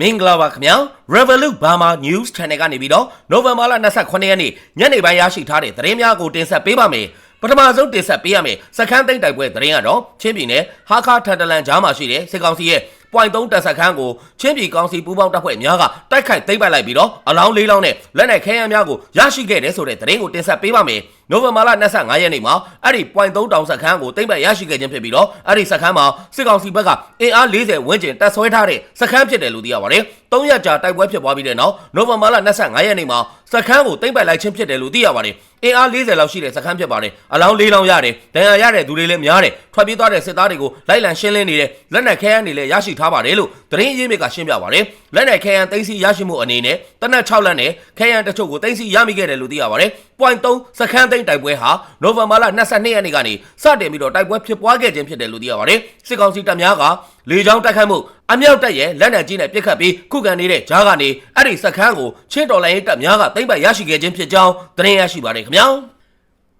မင်္ဂလာပါခင်ဗျာ Revolut Burma News Channel ကနေပြီးတော့ November လ28ရက်နေ့ညနေပိုင်းရရှိထားတဲ့သတင်းများကိုတင်ဆက်ပေးပါမယ်ပထမဆုံးတင်ဆက်ပေးရမယ်စခန်းသိမ်းတိုက်ပွဲသတင်းကတော့ချင်းပြည်နယ်ဟာခါထန်တလန်ကြားမှာရှိတဲ့စစ်ကောင်စီရဲ့ point 3တပ်စခန်းကိုချင်းပြည်ကောင်စီပူးပေါင်းတပ်ဖွဲ့များကတိုက်ခိုက်သိမ်းပိုက်လိုက်ပြီးတော့အလောင်း၄လောင်းနဲ့လက်နက်ခဲယမ်းများကိုရရှိခဲ့တယ်ဆိုတဲ့သတင်းကိုတင်ဆက်ပေးပါမယ်နိုဝင်ဘာလ25ရက်နေ့မှာအဲ့ဒီ point 3တောင်စခန်းကိုသိမ်းပိုက်ရရှိခဲ့ခြင်းဖြစ်ပြီးတော့အဲ့ဒီစခန်းမှာစစ်ကောင်စီဘက်ကအင်အား40ဝန်းကျင်တပ်ဆွဲထားတဲ့စခန်းဖြစ်တယ်လို့သိရပါတယ်၃ရက်ကြာတိုက်ပွဲဖြစ်ပွားပြီးတဲ့နောက်နိုဝင်ဘာလ25ရက်နေ့မှာစခန်းကိုသိမ်းပိုက်လိုက်ခြင်းဖြစ်တယ်လို့သိရပါတယ်အင်အား40လောက်ရှိတဲ့စခန်းဖြစ်ပါတယ်အလောင်း၄လောင်းရတယ်ဒဏ်ရာရတဲ့သူတွေလည်းများတယ်ထွက်ပြေးသွားတဲ့စစ်သားတွေကိုလိုက်လံရှင်းလင်းနေတယ်လက်နက်ခဲယမ်းတွေလည်းရရှိထားပါတယ်လို့သတင်းရင်းမြစ်ကရှင်းပြပါတယ်လက်နက်ခဲယမ်းသိမ်းဆီးရရှိမှုအနေနဲ့တနက်6လက်နဲ့ခဲယမ်းတချို့ကိုသိမ်းဆီးရမိခဲ့တယ်လို့သိရပါတယ်။ point 3စခန်းသိမ်းတိုက်ပွဲဟာနိုဝင်ဘာလ22ရက်နေ့ကနေစတင်ပြီးတော့တိုက်ပွဲဖြစ်ပွားခဲ့ခြင်းဖြစ်တယ်လို့သိရပါတယ်။စစ်ကောင်စီတပ်များက လေကြောင်းတိုက်ခိုက်မှုအမြောက်တပ်ရဲ့လက်နက်ကြီးနဲ့ပစ်ခတ်ပြီးခုခံနေတဲ့ဂျားကနေအဲ့ဒီစခန်းကိုချင်းတော်လိုင်းရေးတပ်များကသိမ်းပိုက်ရရှိခဲ့ခြင်းဖြစ်ကြောင်းသတင်းရရှိပါတယ်ခင်ဗျာ။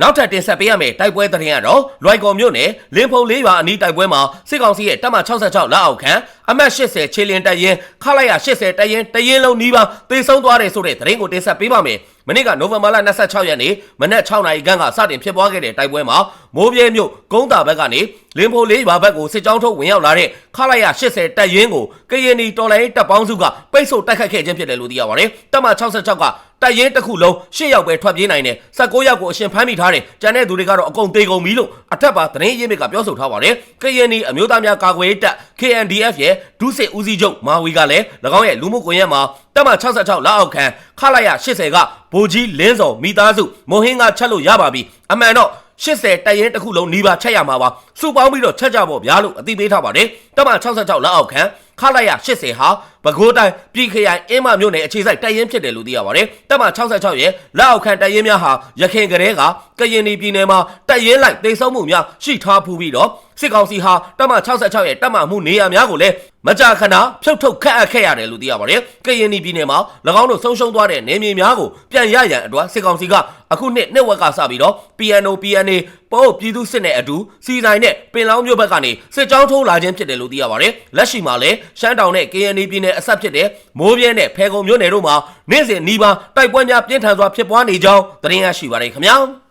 နောက်ထပ်တင်ဆက်ပေးရမယ့်တိုက်ပွဲသတင်းကတော့လွိုင်ကော်မြို့နယ်လင်းဖုံလေးရွာအနီးတိုက်ပွဲမှာစစ်ကောင်စီရဲ့တပ်မ66လက်အောက်ခံအမှတ်80ခြေလင်တပ်ရင်းခလိုက်ရ80တပ်ရင်းတရင်လုံးနီးပါးသေဆုံးသွားတယ်ဆိုတဲ့သတင်းကိုတင်ဆက်ပေးပါမယ်။မနေ့ကနိုဝင်ဘာလ26ရက်နေ့မနက်6နာရီခန့်ကစတင်ဖြစ်ပွားခဲ့တဲ့တိုက်ပွဲမှာမိုးပြဲမြို့ကုန်းတာဘက်ကနေလင်းဖိုလေးရွာဘက်ကိုစစ်ကြောင်းထုတ်ဝင်ရောက်လာတဲ့ခလိုက်ရ80တပ်ရင်းကိုကရင်နီတော်လိုင်းတပ်ပေါင်းစုကပိတ်ဆို့တိုက်ခတ်ခဲ့ခြင်းဖြစ်တယ်လို့သိရပါတယ်။တပ်မ66ကတပ်ရင်းတစ်ခုလုံး၈ယောက်ပဲထွက်ပြေးနိုင်တယ်19ယောက်ကိုအရှင်ဖမ်းမိထားတယ်။ကျန်တဲ့သူတွေကတော့အကုန်သေကုန်ပြီလို့အထက်ပါသတင်းရင်းမြစ်ကပြောဆိုထားပါတယ်။ကရင်နီအမျိုးသားများကာကွယ်ရေးတပ် KNDF ရဲ့ဒုစစ်ဦးစီးချုပ်မာဝီကလည်း၎င်းရဲ့လူမှုကွန်ရက်မှာတပ်မ66လက်အောက်ခံခလာရ80ကဗိုလ်ကြီးလင်းစော်မိသားစုမိုဟင်းကချက်လို့ရပါပြီအမှန်တော့80တရင်တစ်ခုလုံးနှီးပါချက်ရမှာပါစုပေါင်းပြီးတော့ချက်ကြဖို့ဗျာလို့အသိပေးထားပါတယ်တပ်မ66လက်အောက်ခံခလာရ80ဟာပဲခူးတိုင်းပြည်ခရိုင်အင်းမမြို့နယ်အခြေစိုက်တပ်ရင်းဖြစ်တယ်လို့သိရပါတယ်တပ်မ66ရဲ့လက်အောက်ခံတပ်ရင်းများဟာရခိုင်ကလေးကကရင်ပြည်နယ်မှာတပ်ရင်းလိုက်တိတ်ဆုံးမှုများရှိထားဖူးပြီးတော့စစ်ကောင်စီဟာတပ်မ66ရဲ့တပ်မမှုနေရာများကိုလည်းမကြာခဏဖြုတ်ထုတ်ခတ်အပ်ခဲ့ရတယ်လို့သိရပါတယ်။ကရင်ပြည်နယ်မှာ၎င်းတို့ဆုံးရှုံးသွားတဲ့နေမြေများကိုပြန်ရရန်အတွက်စစ်ကောင်စီကအခုနှစ်နှစ်ဝက်ကစပြီးတော့ PNO PNA ပို့ပြည်သူစစ်နဲ့အတူစီဆိုင်နဲ့ပင်လောင်းမြို့ဘက်ကနေစစ်ကြောင်းထိုးလာခြင်းဖြစ်တယ်လို့သိရပါတယ်။လက်ရှိမှာလည်းရှမ်းတောင်နဲ့ KNY ပြည်နယ်အဆက်ဖြစ်တဲ့မိုးပြဲနဲ့ဖဲခုံမြို့နယ်တို့မှာနေ့စဉ်နီးပါးတိုက်ပွဲများပြင်းထန်စွာဖြစ်ပွားနေကြောင်းသတင်းရရှိပါတယ်ခင်ဗျာ။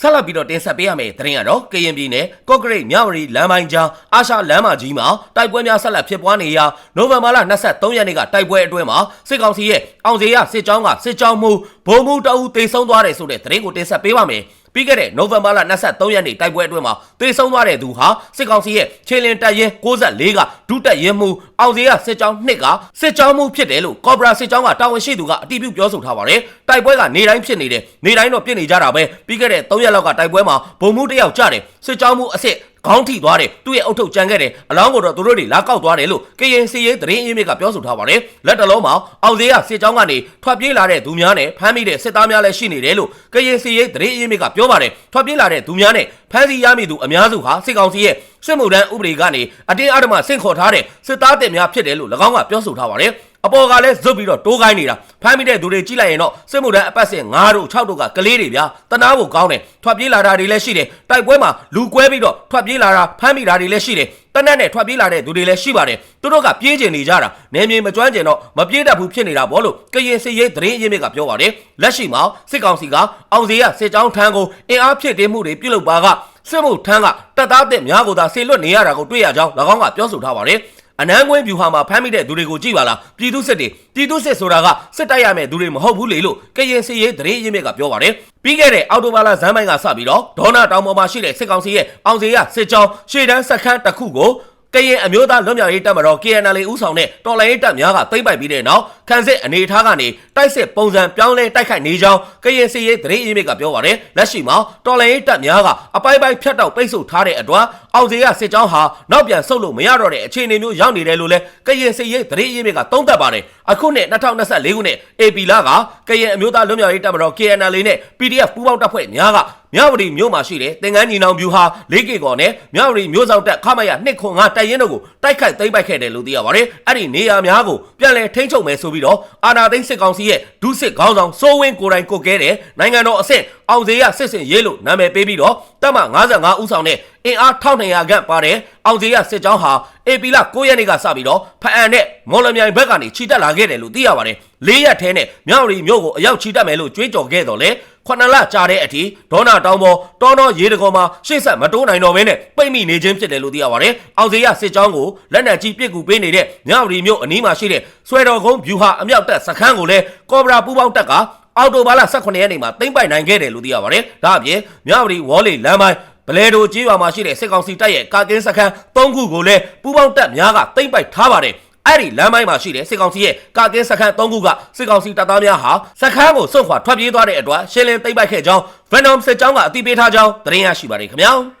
ဆက်လက်ပြီးတော့တင်ဆက်ပေးရမယ့်သတင်းကတော့ကရင်ပြည်နယ်ကော့ကရိတ်မြဝတီလမ်းပိုင်းကြားအာရှလမ်းမကြီးမှာတိုက်ပွဲများဆက်လက်ဖြစ်ပွားနေရာနိုဝင်ဘာလ23ရက်နေ့ကတိုက်ပွဲအတွင်းမှာစစ်ကောင်စီရဲ့အောင်စေရစစ်ကြောင်းကစစ်ကြောင်းမှုဘုံမှုတအူတေဆုံးသွားတယ်ဆိုတဲ့သတင်းကိုတင်ဆက်ပေးပါမယ်။ ပြီးခဲ့တဲ့နိုဝင်ဘာလ23ရက်နေ့တိုက်ပွဲအတွင်းမှာတေဆုံးသွားတဲ့သူဟာစစ်ကောင်စီရဲ့ခြေလင်တပ်ရင်း64ကဒုတပ်ရင်းမှုအောင်စေရစစ်ကြောင်း2ကစစ်ကြောင်းမှုဖြစ်တယ်လို့ကော့ဘရာစစ်ကြောင်းကတာဝန်ရှိသူကအတည်ပြုပြောဆိုထားပါတယ်။တိုက်ပွဲကနေတိုင်းဖြစ်နေတယ်။နေတိုင်းတော့ပြစ်နေကြတာပဲ။ပြီးခဲ့တဲ့3ရက်လောက်ကတိုက်ပွဲမှာဘုံမှုတယောက်ကြတယ်။စစ်ကြောင်းမှုအစ်စ် ခေါင်းထိသွားတယ်သူ့ရဲ့အုတ်ထုတ်ကြံခဲ့တယ်အလောင်းကိုတော့သူတို့တွေလာကောက်သွားတယ်လို့ကရင်စီရေးသတင်းအင်းမြစ်ကပြောဆိုထားပါတယ်လက်တလုံးမှာအောင်သေးရစစ်ကြောင်းကနေထွက်ပြေးလာတဲ့သူများနဲ့ဖမ်းမိတဲ့စစ်သားများလည်းရှိနေတယ်လို့ကရင်စီရေးသတင်းအင်းမြစ်ကပြောပါတယ်ထွက်ပြေးလာတဲ့သူများနဲ့ဖမ်းဆီးရမိသူအများစုဟာစစ်ကောင်စီရဲ့စစ်မှုထမ်းဥပဒေကနေအတင်းအဓမ္မဆင့်ခေါ်ထားတဲ့စစ်သားတင်များဖြစ်တယ်လို့၎င်းကပြောဆိုထားပါတယ် အပေါ်ကလည်းဇွတ်ပြီးတော့တိုးခိုင်းနေတာဖမ်းမိတဲ့သူတွေကြည့်လိုက်ရင်တော့စစ်မှုထမ်းအပတ်စဉ်9တို့6တို့ကကလေးတွေဗျာတနာဖို့ကောင်းတယ်ထွက်ပြေးလာတာတွေလည်းရှိတယ်တိုက်ပွဲမှာလူကွဲပြီးတော့ထွက်ပြေးလာတာဖမ်းမိတာတွေလည်းရှိတယ်တနက်နဲ့ထွက်ပြေးလာတဲ့သူတွေလည်းရှိပါတယ်သူတို့ကပြေးကျင်နေကြတာနေမြေမကျွမ်းကျင်တော့မပြေးတတ်ဘူးဖြစ်နေတာဗောလို့ကရင်စစ်ရေးသတင်းအရင်းမြစ်ကပြောပါတယ်လက်ရှိမှာစစ်ကောင်စီကအောင်စီရစစ်ကြောင်းထမ်းကိုအင်အားဖြစ်တင်းမှုတွေပြုလုပ်ပါကစစ်မှုထမ်းကတပ်သားတဲ့များကိုသာဆေလွတ်နေရတာကိုတွေ့ရကြောင်း၎င်းကပြောဆိုထားပါတယ် အနန်းကွင်းဗျူဟာမှာဖမ်းမိတဲ့သူတွေကိုကြည့်ပါလားပြည်သူစစ်တွေပြည်သူစစ်ဆိုတာကစစ်တိုက်ရမယ့်သူတွေမဟုတ်ဘူးလေလို့ကရင်စစ်ရေးသတင်းရင်းမြစ်ကပြောပါတယ်ပြီးခဲ့တဲ့အော်တိုဘာလဇန်ပိုင်းကစပြီးတော့ဒေါနာတောင်ပေါ်မှာရှိတဲ့စစ်ကောင်စီရဲ့အောင်စီရစစ်ကြောင်းရှေ့တန်းစခန်းတစ်ခုကိုကရင်အမျိုးသားလွတ်မြောက်ရေးတပ်မတော် KNL ဦးဆောင်တဲ့တော်လှန်ရေးတပ်များကသိမ်းပိုက်ပြီးတဲ့နောက်ခန်းစစ်အနေအထားကနေတိုက်စစ်ပုံစံပြောင်းလဲတိုက်ခိုက်နေကြောင်းကရင်စစ်ရေးသတင်းအင်းမြစ်ကပြောပါတယ်လက်ရှိမှာတော်လှန်ရေးတပ်များကအပိုက်ပိုက်ဖြတ်တောက်ပိတ်ဆို့ထားတဲ့အတွက် အောင်စီရစစ်ကြောင်းဟာနောက်ပြန်ဆုတ်လို့မရတော့တဲ့အခြေအနေမျိုးရောက်နေတယ်လို့လည်းကရင်စစ်ရေးသတင်းအင်းမြစ်ကသုံးသပ်ပါတယ်အခုနှစ်2024ခုနှစ် AP လကကရင်အမျိုးသားလွတ်မြောက်ရေးတပ်မတော် KNL နဲ့ PDF ပူးပေါင်းတပ်ဖွဲ့များကမြဝတီမြို့မှာရှိတဲ့သင်္ကန်းညီနောင်ဗျူဟာ၄ကီကော်နဲ့မြဝတီမြို့ဆောင်တပ်ခမရ205တိုက်ရင်တို့ကိုတိုက်ခိုက်သိမ်းပိုက်ခဲ့တယ်လို့သိရပါတယ်။အဲ့ဒီနေရာများကိုပြန်လည်ထိန်းချုပ်မယ်ဆိုပြီးတော့အာနာသိန်းစစ်ကောင်စီရဲ့ဒုစစ်ခေါင်းဆောင်စိုးဝင်းကိုတိုင်ကိုကဲတဲ့နိုင်ငံတော်အဆင့်အောင်စေရစစ်စင်ရေးလို့နာမည်ပေးပြီးတော့တပ်မ55ဦးဆောင်တဲ့ အအင်အား1200ခန့်ပါတဲ့အောင်စီရစစ်ကြောင်းဟာအေပီလာ9ရက်နေ့ကစပြီးတော့ဖအံနဲ့မော်လမြိုင်ဘက်ကနေခြိတက်လာခဲ့တယ်လို့သိရပါတယ်၄ရက်ထဲနဲ့မြောက်ရီမြို့ကိုအရောက်ခြိတက်မယ်လို့ကြွေးကြော်ခဲ့တော့လေခုနှစ်လကြာတဲ့အထိဒေါနာတောင်ပေါ်တောတော်ရေတကောမှာရှေ့ဆက်မတိုးနိုင်တော့ဘဲနဲ့ပိတ်မိနေခြင်းဖြစ်တယ်လို့သိရပါတယ်အောင်စီရစစ်ကြောင်းကိုလက်နက်ကြီးပစ်ကူပေးနေတဲ့မြောက်ရီမြို့အနီးမှာရှိတဲ့ဆွဲတော်ကုန်းဗျူဟာအမြောက်တပ်စခန်းကိုလည်းကော်ဘရာပူပေါင်းတပ်ကအော်တိုဘာလ18ရက်နေ့မှာသိမ့်ပိုက်နိုင်ခဲ့တယ်လို့သိရပါတယ်ဒါအပြင်မြောက်ရီဝေါ်လီလမ်းပိုင်း ဗလဲတိုကြေးရွာမှာရှိတဲ့စစ်ကောင်စီတပ်ရဲ့ကာကင်းစခန်း၃ခုကိုလည်းပူးပေါင်းတပ်များကသိမ့်ပိုက်ထားပါတယ်အဲ့ဒီလမ်းပိုင်းမှာရှိတဲ့စစ်ကောင်စီရဲ့ကာကင်းစခန်း၃ခုကစစ်ကောင်စီတပ်သားများဟာစခန်းကိုစွန့်ခွာထွက်ပြေးသွားတဲ့အတွက်ရှင်းလင်းသိမ့်ပိုက်ခဲ့ကြောင်း Venom စစ်ကြောင်းကအသိပေးထားကြောင်းသတင်းရရှိပါတယ်ခင်ဗျာ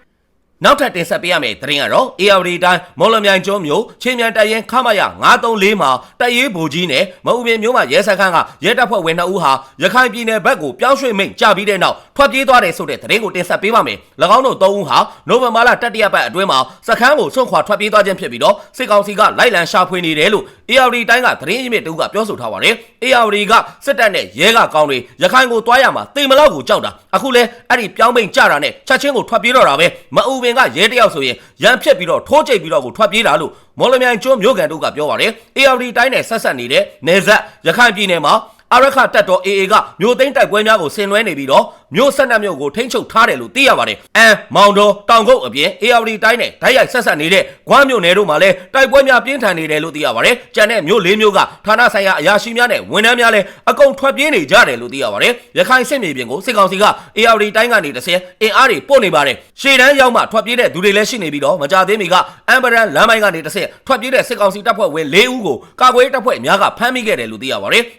နောက်ထပ်တင်ဆက်ပေးရမယ့်သတင်းကတော့ AR တိုင်းမော်လမြိုင်ကျွန်းမြို့ချင်းမြန်တပ်ရင်ခမရ934မှာတပ်ရေးဗိုလ်ကြီးနဲ့မအူပင်မြို့မှာရဲစခန်းကရဲတပ်ဖွဲ့ဝင်2ဦးဟာရခိုင်ပြည်နယ်ဘက်ကိုပြောင်းရွှေ့မိန့်ကြပြီးတဲ့နောက်ထွက်ပြေးသွားတယ်ဆိုတဲ့သတင်းကိုတင်ဆက်ပေးပါမယ်။၎င်းတို့3ဦးဟာနိုဝင်ဘာလတတိယပတ်အတွင်းမှာစခန်းကိုဆွန့်ခွာထွက်ပြေးသွားခြင်းဖြစ်ပြီးတော့စစ်ကောင်စီကလိုက်လံရှာဖွေနေတယ်လို့ AR တိုင်းကသတင်းရင်းမြစ်တူကပြောဆိုထားပါတယ်။ AR ကစစ်တပ်နဲ့ရဲကကောင်းတွေရခိုင်ကိုတွားရမှာတေမလောက်ကိုကြောက်တာအခုလဲအဲ့ဒီပြောင်းမိန့်ကြတာနဲ့ချက်ချင်းကိုထွက်ပြေးတော့တာပဲမအူပင်ကရဲတယောက်ဆိုရင်ရန်ဖြစ်ပြီးတော့ထိုးကျိတ်ပြီးတော့ကိုထွက်ပြေးတာလို့မော်လမြိုင်ကျွန်းမြို့ကန်တို့ကပြောပါတယ်။ AR တိုင်းနဲ့ဆက်ဆက်နေတဲ့နေဆက်ရခိုင်ပြည်နယ်မှာ အရခတက်တော် AA ကမြို့သိမ်းတိုက်ပွဲများကိုဆင်နွှဲနေပြီးတော့မြို့ဆက်နက်မြို့ကိုထိန်းချုပ်ထားတယ်လို့သိရပါတယ်။အမ်မောင်တော်တောင်ကုတ်အပြင် AR တိုင်းနဲ့ဓာတ်ရိုက်ဆက်ဆက်နေတဲ့ဂွမ်းမြို့နယ်တို့မှာလည်းတိုက်ပွဲများပြင်းထန်နေတယ်လို့သိရပါတယ်။ကြံတဲ့မြို့လေးမြို့ကဌာနဆိုင်ရာအရာရှိများနဲ့ဝန်ထမ်းများလည်းအကုန်ထွက်ပြေးနေကြတယ်လို့သိရပါတယ်။ရခိုင်စစ်မြေပြင်ကိုစစ်ကောင်စီက AR တိုင်းကနေတစ်ဆင့်အင်အားတွေပို့နေပါတယ်။ရှေ့တန်းရောက်မှထွက်ပြေးတဲ့သူတွေလည်းရှိနေပြီးတော့မကြသေးမီကအမ်ဘရန်လမ်းပိုင်းကနေတစ်ဆင့်ထွက်ပြေးတဲ့စစ်ကောင်စီတပ်ဖွဲ့ဝင်၄ဦးကိုကာကွယ်တပ်ဖွဲ့များကဖမ်းမိခဲ့တယ်လို့သိရပါတယ်။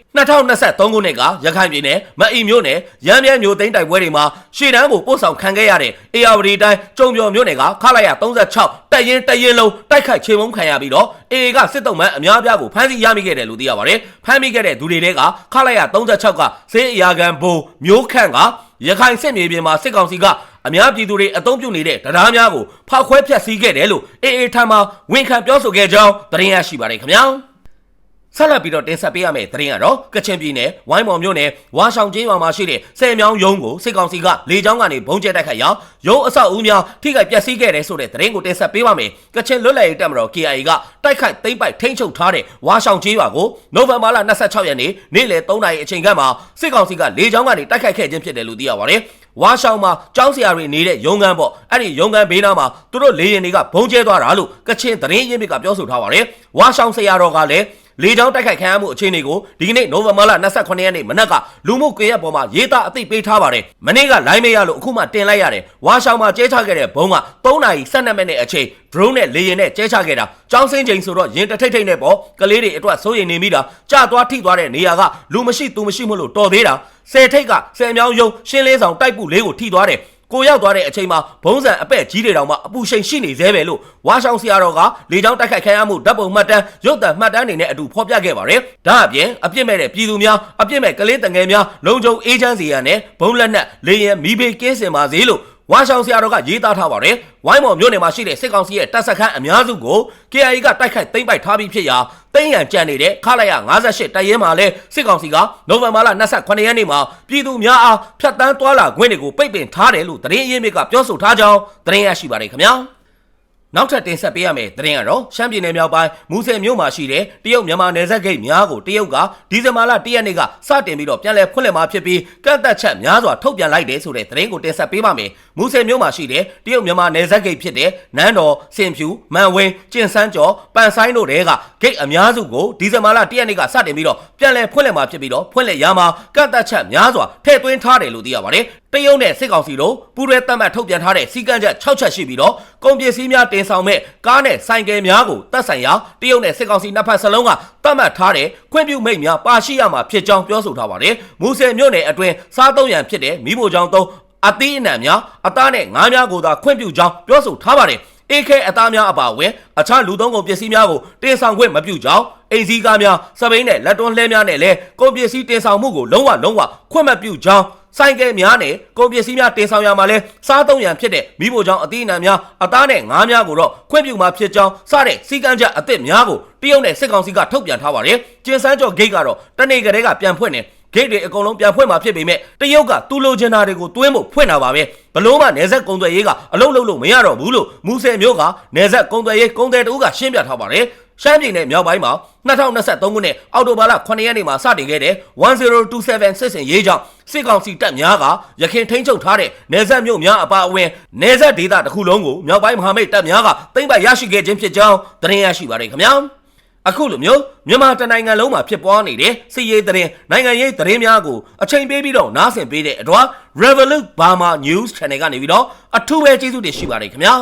2023ခုနှစ်ကရခိုင်ပြည်နယ်မအီမြို့နယ်ရမ်းမြမြို့သိမ်းတိုက်ပွဲတွေမှာရှေ့တန်းကိုပို့ဆောင်ခံခဲ့ရတဲ့ AR တိုင်းကျုံပြော်မြို့နယ်ကခလာရ36တက်ရင်တရင်လုံးတိုက်ခိုက်ချေမှုန်းခံရပြီးတော့ AA ကစစ်တုံးမှန်အများပြားကိုဖမ်းဆီးရမိခဲ့တယ်လို့သိရပါတယ်။ဖမ်းမိခဲ့တဲ့သူတွေတဲကခလာရ36ကစေးအရာခံဘိုးမျိုးခန့်ကရခိုင်စစ်မြေပြင်မှာစစ်ကောင်စီကအများပြည်သူတွေအုံပြုနေတဲ့တရားများကိုဖောက်ခွဲဖျက်ဆီးခဲ့တယ်လို့ AA ထံမှဝန်ခံပြောဆိုခဲ့ကြောင်းသတင်းရရှိပါတယ်ခင်ဗျာ။ ဆက်လက်ပြီးတော့တင်ဆက်ပေးရမယ့်သတင်းကတော့ကချင်ပြည်နယ်ဝိုင်းမော်မြို့နယ်ဝါဆောင်ကျေးရွာမှာရှိတဲ့ဆယ်မြောင်းရုံးကိုစစ်ကောင်စီကလေကြောင်းကနေဘုံကျဲတိုက်ခိုက်ရာရုံးအဆောက်အဦများထိခိုက်ပျက်စီးခဲ့တယ်ဆိုတဲ့သတင်းကိုတင်ဆက်ပေးပါမယ်။ကချင်လွတ်လပ်ရေးတပ်မတော် KIA ကတိုက်ခိုက်သိမ်းပိုက်ထိန်းချုပ်ထားတဲ့ဝါဆောင်ကျေးရွာကိုနိုဝင်ဘာလ26ရက်နေ့နေ့လယ်3နာရီအချိန်ခန့်မှာစစ်ကောင်စီကလေကြောင်းကနေတိုက်ခိုက်ခဲ့ခြင်းဖြစ်တယ်လို့သိရပါတယ်။ဝါဆောင်မှာကျောင်းဆရာတွေနေတဲ့ရုံငန်းပေါ့အဲ့ဒီရုံငန်းဘေးနားမှာသူတို့လေရင်တွေကဘုံကျဲသွားတာလို့ကချင်သတင်းရင်းမြစ်ကပြောဆိုထားပါတယ်။ဝါဆောင်ဆရာတော်ကလည်း လေကြောင်းတိုက်ခိုက်ခံရမှုအခြေအနေကိုဒီကနေ့နိုဝင်ဘာလ28ရက်နေ့မနက်ကလူမှုကွန်ရက်ပေါ်မှာရေးသားအသိပေးထားပါတယ်။မနေ့ကလိုင်းမေးရလို့အခုမှတင်လိုက်ရတယ်။ဝါရှောင်းမှာကျဲချခဲ့တဲ့ဘုံက3နာရီ12မိနစ်အချိန် drone နဲ့လေယာဉ်နဲ့ကျဲချခဲ့တာ။ကျောင်းစင်းချိန်ဆိုတော့ရင်တထိတ်ထိတ်နဲ့ပေါ့ကလေးတွေအတွက်စိုးရိမ်နေမိတာကြာသွားထိသွားတဲ့နေရာကလူမရှိသူမရှိမလို့တော်သေးတာ။ဆယ်ထိတ်ကဆယ်မြောင်းယုံရှင်းလေးဆောင်တိုက်ပုလေးကိုထိသွားတယ်။ ကိုရောက်သွားတဲ့အချိန်မှာဘုံစံအပက်ကြီးတွေတောင်မှအပူရှိန်ရှိနေသေးပဲလို့ဝါရှောင်းဆရာတော်ကလေကြောင်းတိုက်ခိုက်ခံရမှုဓာတ်ပုံမှတ်တမ်းရုပ်သံမှတ်တမ်းတွေနဲ့အတူဖော်ပြခဲ့ပါတယ်။ဒါအပြင်အပြစ်မဲ့တဲ့ပြည်သူများအပြစ်မဲ့ကလေးတငယ်များလုံခြုံအေးချမ်းစေရန်နဲ့ဘုံလက်နက်လေရင်မိဘေးကင်းစင်ပါစေလို့ ဝါရှောင်းဆရာတော်ကရေးသားထားပါတယ်။ဝိုင်းမော်မြို့နယ်မှာရှိတဲ့စစ်ကောင်စီရဲ့တပ်စခန်းအများစုကို KIA ကတိုက်ခိုက်သိမ်းပိုက်ထားပြီးဖြစ်ရာသိမ်းရန်ကြံနေတဲ့ခလာရ58တပ်ရင်းမှာလဲစစ်ကောင်စီကနိုဝင်ဘာလ28ရက်နေ့မှာပြည်သူများအားဖျက်ဆီးသွားလာခွင့်တွေကိုပိတ်ပင်ထားတယ်လို့သတင်းရင်းမြစ်ကပြောဆိုထားကြောင်းသတင်းရရှိပါတယ်ခင်ဗျာ။ နောက်ထပ်တင်ဆက်ပေးရမယ့်သတင်းကတော့ရှမ်းပြည်နယ်မြောက်ပိုင်းမူဆယ်မြို့မှာရှိတဲ့တရုတ်မြန်မာနယ်စပ်ဂိတ်များကိုတရုတ်ကဒီဇင်ဘာလ၁ရက်နေ့ကစတင်ပြီးတော့ပြန်လည်ဖွင့်လှစ်မှာဖြစ်ပြီးကန့်သက်ချက်များစွာထုတ်ပြန်လိုက်တယ်ဆိုတဲ့သတင်းကိုတင်ဆက်ပေးပါမယ်။မူဆယ်မြို့မှာရှိတဲ့တရုတ်မြန်မာနယ်စပ်ဂိတ်ဖြစ်တဲ့နန်းတော်စင်ဖြူမန်ဝင်းကျင်စန်းကျော်ပန်ဆိုင်တို့တဲကဂိတ်အများစုကိုဒီဇင်ဘာလ၁ရက်နေ့ကစတင်ပြီးတော့ပြန်လည်ဖွင့်လှစ်မှာဖြစ်ပြီးတော့ဖွင့်လှစ်ရမှာကန့်သက်ချက်များစွာထည့်သွင်းထားတယ်လို့သိရပါတယ်။ တရုတ်နဲ့စစ်ကောင်စီတို့ပူးရဲတတ်မှတ်ထုတ်ပြန်ထားတဲ့စီကံချက်6ချက်ရှိပြီးတော့ကုန်ပစ္စည်းများတင်ဆောင်မဲ့ကားနဲ့ဆိုင်ကယ်များကိုတပ်ဆိုင်ရာတရုတ်နဲ့စစ်ကောင်စီနှစ်ဖက်စလုံးကတတ်မှတ်ထားတဲ့ခွင့်ပြုမိန့်များပါရှိရမှာဖြစ်ကြောင်းပြောဆိုထားပါတယ်။မူဆယ်မြို့နယ်အတွင်းစားသုံးရန်ဖြစ်တဲ့မိဖို့ကြောင့်သုံးအသီးအနှံများအသားနဲ့ငါးများကိုသာခွင့်ပြုကြောင်းပြောဆိုထားပါတယ်။ AK အသားများအပါအဝင်အခြားလူသုံးကုန်ပစ္စည်းများကိုတင်ဆောင်ခွင့်မပြုကြောင်းအိမ်စည်းကားများစပိန်နဲ့လက်တွန်းလှဲများနဲ့လည်းကုန်ပစ္စည်းတင်ဆောင်မှုကိုလုံးဝလုံးဝခွင့်မပြုကြောင်း ဆိုင်ကယ်များနဲ့ကုန်ပစ္စည်းများတင်ဆောင်ရမှာလဲစားသုံးရန်ဖြစ်တဲ့မိဖို့ကြောင့်အသီးအနှံများအသားနဲ့ငါးများကိုတော့ခွင့်ပြုမှာဖြစ်ကြောင်းစတဲ့စီကံချက်အသစ်များကိုတရုတ်နဲ့စစ်ကောင်စီကထုတ်ပြန်ထားပါတယ်။ကျင်းစန်းကျော်ဂိတ်ကတော့တနေ့ကလေးကပြန်ဖွင့်နေတဂိတ်တွေအကုန်လုံးပြန်ဖွင့်မှာဖြစ်ပေမဲ့တရုတ်ကသူ့လိုချင်တာတွေကိုတွင်းဖို့ဖွင့်တာပါပဲဘလို့မှနေဆက်ကုံသွယ်ရေးကအလုံးလုံးလို့မရတော့ဘူးလို့မူဆယ်မျိုးကနေဆက်ကုံသွယ်ရေးကုံသွယ်တူကရှင်းပြထားပါတယ် ရှမ်းပြည်နယ်မြောက်ပိုင်းမှာ2023ခုနှစ်အောက်တိုဘာလ9ရက်နေ့မှာစတင်ခဲ့တဲ့1027စစ်စင်ရေးကြောင့်စစ်ကောင်စီတပ်များကရခိုင်ထိန်းချုပ်ထားတဲ့နေဆက်မြို့များအပါအဝင်နေဆက်ဒေသတစ်ခုလုံးကိုမြောက်ပိုင်းမဟာမိတ်တပ်များကသိမ်းပိုက်ရရှိခဲ့ခြင်းဖြစ်ကြောင်းသတင်းရရှိပါတယ်ခင်ဗျာအခုလိုမျိုးမြန်မာတနိုင်ငံလုံးမှာဖြစ်ပွားနေတဲ့စစ်ရေးသတင်းနိုင်ငံရေးသတင်းများကိုအချိန်ပေးပြီးတော့နားဆင်ပေးတဲ့အတွက် Revolut Burma News Channel ကနေပြီးတော့အထူးပဲကျေးဇူးတင်ရှိပါတယ်ခင်ဗျာ